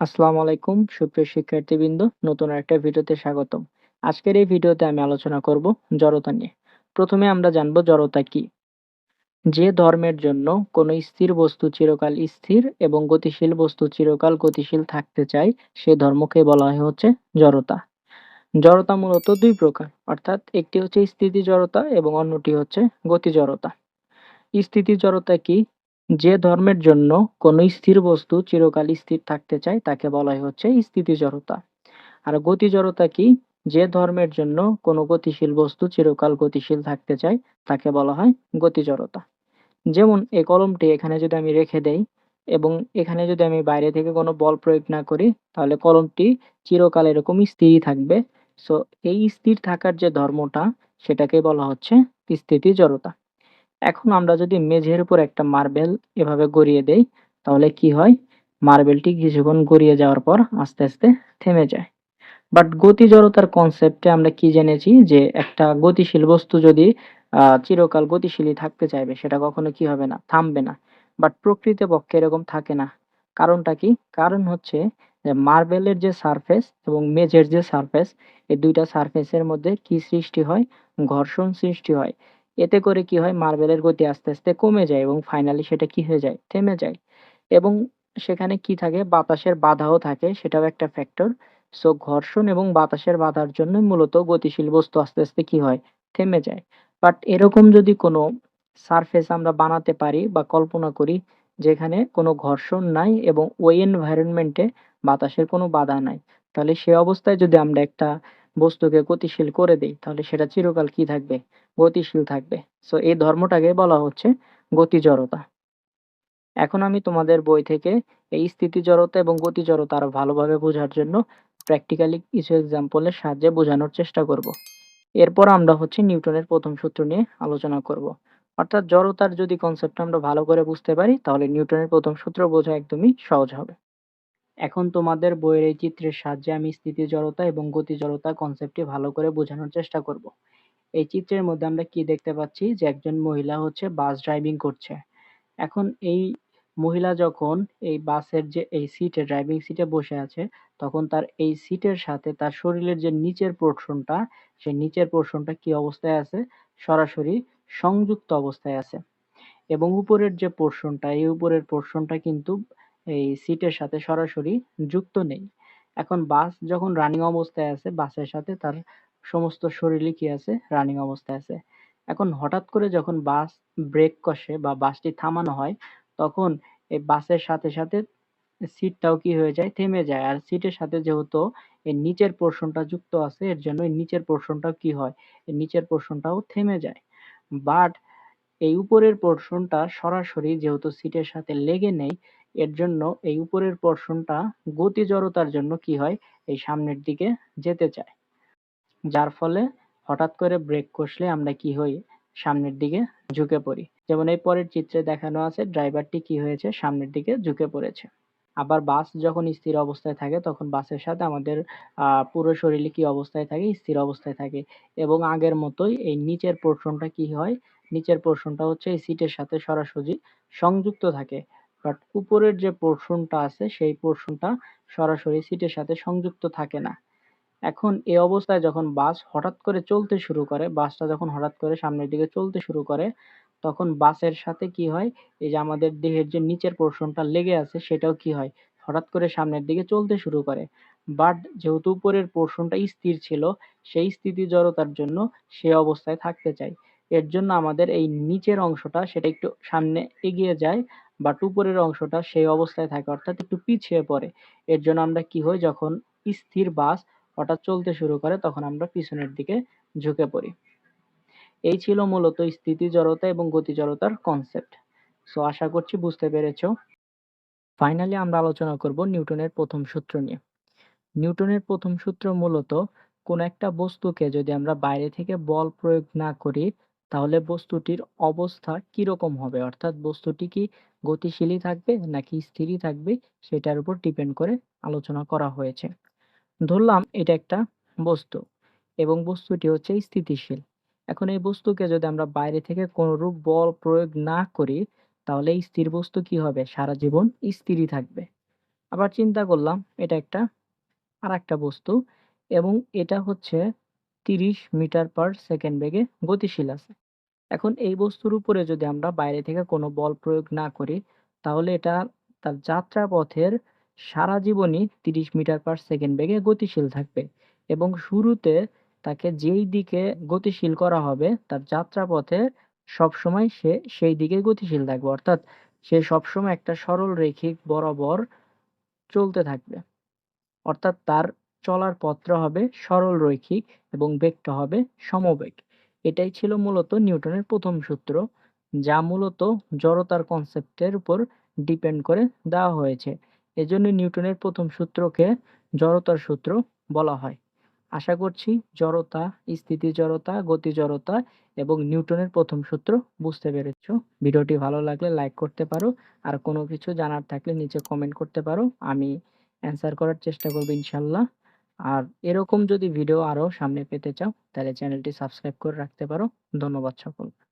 আসসালামু আলাইকুম, সুপ্রিয় শিক্ষার্থীবৃন্দ, নতুন একটা ভিডিওতে স্বাগতম। আজকের এই ভিডিওতে আমি আলোচনা করব জড়তা নিয়ে। প্রথমে আমরা জানব জড়তা কি। যে ধর্মের জন্য কোনো স্থির বস্তু চিরকাল স্থির এবং গতিশীল বস্তু চিরকাল গতিশীল থাকতে চায়, সে ধর্মকে বলা হয় হচ্ছে জড়তা। জড়তা মূলত দুই প্রকার, অর্থাৎ একটি হচ্ছে স্থিতি জড়তা এবং অন্যটি হচ্ছে গতি জড়তা। স্থিতি জড়তা কি? যে ধর্মের জন্য কোনো স্থির বস্তু চিরকাল স্থির থাকতে চায়, তাকে বলা হচ্ছে স্থিতি জড়তা আর গতি জড়তা কি? যে ধর্মের জন্য কোনো গতিশীল বস্তু চিরকাল গতিশীল থাকতে চায়, তাকে বলা হয় গতি জড়তা যেমন এই কলমটি এখানে যদি আমি রেখে দেই এবং এখানে যদি আমি বাইরে থেকে কোনো বল প্রয়োগ না করি, তাহলে কলমটি চিরকাল এরকম স্থিরই থাকবে। সো এই স্থির থাকার যে ধর্মটা, সেটাকে বলা হচ্ছে স্থিতি জড়তা এখন আমরা যদি মেঝের উপর একটা মার্বেল এভাবে গড়িয়ে দেই, তাহলে কি হয়? মার্বেলটি কিছুক্ষণ গড়িয়ে যাওয়ার পর আস্তে আস্তে থেমে যায়। বাট গতি জড়তার কনসেপ্টে আমরা কি জেনেছি? যে একটা গতিশীল বস্তু যদি চিরকাল গতিশীলই থাকতে চাইবে, সেটা কখনো কি হবে না? থামবে না। বাট প্রকৃতপক্ষে এরকম থাকে না। কারণটা কি? কারণ হচ্ছে যে মার্বেলের যে সারফেস এবং মেঝের যে সারফেস এই দুইটা সারফেসের মধ্যে কি সৃষ্টি হয়? ঘর্ষণ সৃষ্টি হয়। এতে করে কি হয়? মার্বেলের গতি আস্তে আস্তে কমে যায় এবং ফাইনালি সেটা কি হয়ে যায়? থেমে যায়। এবং সেখানে কি থাকে? বাতাসের বাধাও থাকে। সেটাও একটা ফ্যাক্টর সো ঘর্ষণ এবং বাতাসের বাধার জন্য মূলত গতিশীল বস্তু আস্তে আস্তে কি হয়? থেমে যায়। বাট এরকম যদি কোনো সারফেস আমরা বানাতে পারি বা কল্পনা করি যেখানে কোনো ঘর্ষণ নাই এবং ওই এনভায়রনমেন্টে বাতাসের কোনো বাধা নাই, তাহলে সে অবস্থায় যদি আমরা একটা বস্তুকে গতিশীল করে দেই, তাহলে সেটা চিরকাল কি থাকবে? গতিশীল থাকবে। সো এই ধর্মটাকে বলা হচ্ছে গতি জড়তা এখন আমি তোমাদের বই থেকে এই স্থিতি জড়তা এবং গতি জড়তা আরও ভালোভাবে বোঝার জন্য প্র্যাকটিক্যালি কিছু এক্সাম্পলের সাহায্যে বোঝানোর চেষ্টা করব। এরপর আমরা হচ্ছে নিউটনের প্রথম সূত্র নিয়ে আলোচনা করব। অর্থাৎ জড়তার যদি কনসেপ্ট আমরা ভালো করে বুঝতে পারি, তাহলে নিউটনের প্রথম সূত্র বোঝা একদমই সহজ হবে। এখন তোমাদের বইয়ের এই চিত্রের সাহায্যে আমি স্থিতি জড়তা এবং গতি জড়তা কনসেপ্টটি ভালো করে বোঝানোর চেষ্টা করব। এই চিত্রের মধ্যে আমরা কি দেখতে পাচ্ছি? যে একজন মহিলা হচ্ছে বাস ড্রাইভিং করছে। এখন এই মহিলা যখন এই বাসের যে, এই সিটে ড্রাইভিং সিটে বসে আছে, তখন তার এই সিটের সাথে তার শরীরের যে নিচের পোর্শনটা সেই নিচের পোর্শনটা কি অবস্থায় আছে? সরাসরি সংযুক্ত অবস্থায় আছে। এবং উপরের যে পোর্শনটা এই উপরের পোর্শনটা কিন্তু এই সিটের সাথে সরাসরি যুক্ত নেই। এখন বাস যখন রানিং অবস্থায় আছে, বাসের সাথে তার সমস্ত শরীরই কি আছে রানিং অবস্থায় আছে। এখন হঠাৎ করে যখন বাস ব্রেক কষে বা বাসটি থামানো হয়, তখন এই বাসের সাথে সাথে সিটটাও কি হয়ে যায়? থেমে যায়। আর সিটের সাথে যেহেতু এই নিচের পোর্শনটা যুক্ত আছে, এর জন্য নিচের পোর্শনটাও কি হয়? এই নিচের পোর্শনটাও থেমে যায়। বাট এই উপরের পোর্শনটা সরাসরি যেহেতু সিটের সাথে লেগে নেই এর জন্য এই উপরের পোর্শনটা গতি জড়তার জন্য কি হয়? এই সামনের দিকে যেতে চায়। যার ফলে হঠাৎ করে ব্রেক কষলে আমরা কি হই? সামনের দিকে ঝুঁকে পড়ি। যেমন এই পরের চিত্রে দেখানো আছে, ড্রাইভারটি কি হয়েছে? সামনের দিকে ঝুঁকে পড়েছে। আবার বাস যখন স্থির অবস্থায় থাকে, তখন বাসের সাথে আমাদের পুরো শরীরে কি অবস্থায় থাকে? স্থির অবস্থায় থাকে। এবং আগের মতোই এই নিচের পোর্শনটা কি হয়? নিচের পোর্শনটা হচ্ছে এই সিটের সাথে সরাসরি সংযুক্ত থাকে। বাট উপরের যে পোর্শনটা আছে, সেই পোর্শনটা সরাসরি সিটের সাথে সংযুক্ত থাকে না। এখন এই অবস্থায় যখন বাস হঠাৎ করে চলতে শুরু করে বাসটা যখন হঠাৎ করে সামনের দিকে চলতে শুরু করে, তখন বাসের সাথে কি হয়? এই যে আমাদের দেহের যে নিচের পোর্শনটা লেগে আছে, সেটাও কি হয়? হঠাৎ করে সামনের দিকে চলতে শুরু করে। বাট যেহেতু উপরের পোর্শনটা স্থির ছিল, সেই স্থিতি জড়তার জন্য সে অবস্থায় থাকতে চাই। এর জন্য আমাদের এই নিচের অংশটা সেটা একটু সামনে এগিয়ে যায় বাট উপরের অংশটা সেই অবস্থায় থাকে, অর্থাৎ একটু পিছিয়ে পড়ে। এর জন্য আমরা কি হই? যখন স্থির বাস হঠাৎ চলতে শুরু করে, তখন আমরা পিছনের দিকে ঝুঁকে পড়ি। এই ছিল মূলত স্থিতি জড়তা এবং গতি জড়তার কনসেপ্ট সো আশা করছি বুঝতে পেরেছ। ফাইনালি আমরা আলোচনা করব নিউটনের প্রথম সূত্র নিয়ে। নিউটনের প্রথম সূত্র মূলত কোন একটা বস্তুকে যদি আমরা বাইরে থেকে বল প্রয়োগ না করি তাহলে বস্তুটির অবস্থা কীরকম হবে? অর্থাৎ বস্তুটি কি গতিশীলই থাকবে নাকি স্থিরই থাকবে? সেটার উপর ডিপেন্ড করে আলোচনা করা হয়েছে। ধরলাম এটা একটা বস্তু এবং বস্তুটি হচ্ছে স্থিতিশীল। এখন এই বস্তুকে যদি আমরা বাইরে থেকে কোনরূপ বল প্রয়োগ না করি, তাহলে এই স্থির বস্তু কি হবে? সারা জীবন স্থিরই থাকবে। আবার চিন্তা করলাম এটা একটা আরেকটা বস্তু এবং এটা হচ্ছে ৩০ মিটার পার সেকেন্ড বেগে গতিশীল আছে। এখন এই বস্তুর উপরে যদি আমরা বাইরে থেকে কোনো বল প্রয়োগ না করি, তাহলে এটা তার যাত্রাপথের সারা জীবনই ৩০ মিটার পার সেকেন্ড বেগে গতিশীল থাকবে এবং শুরুতে তাকে যেই দিকে গতিশীল করা হবে তার যাত্রা যাত্রাপথে সবসময় সে সেই দিকে গতিশীল থাকবে। অর্থাৎ সে সবসময় একটা সরল রেখিক বরাবর চলতে থাকবে। অর্থাৎ তার চলার পথটা হবে সরল রৈখিক এবং বেগটা হবে সমবেগ। এটাই ছিল মূলত নিউটনের প্রথম সূত্র যা মূলত জড়তার কনসেপ্টের উপর ডিপেন্ড করে দেওয়া হয়েছে। এজন্য নিউটনের প্রথম সূত্রকে জড়তার সূত্র বলা হয়। আশা করছি জড়তা, স্থিতি জড়তা, গতি জড়তা এবং নিউটনের প্রথম সূত্র বুঝতে পেরেছ। ভিডিওটি ভালো লাগলে লাইক করতে পারো। আর কোনো কিছু জানার থাকলে নিচে কমেন্ট করতে পারো। আমি অ্যান্সার করার চেষ্টা করব ইনশাল্লাহ। আর এরকম যদি ভিডিও আরও সামনে পেতে চাও, তাহলে চ্যানেলটি সাবস্ক্রাইব করে রাখতে পারো। ধন্যবাদ সকলকে।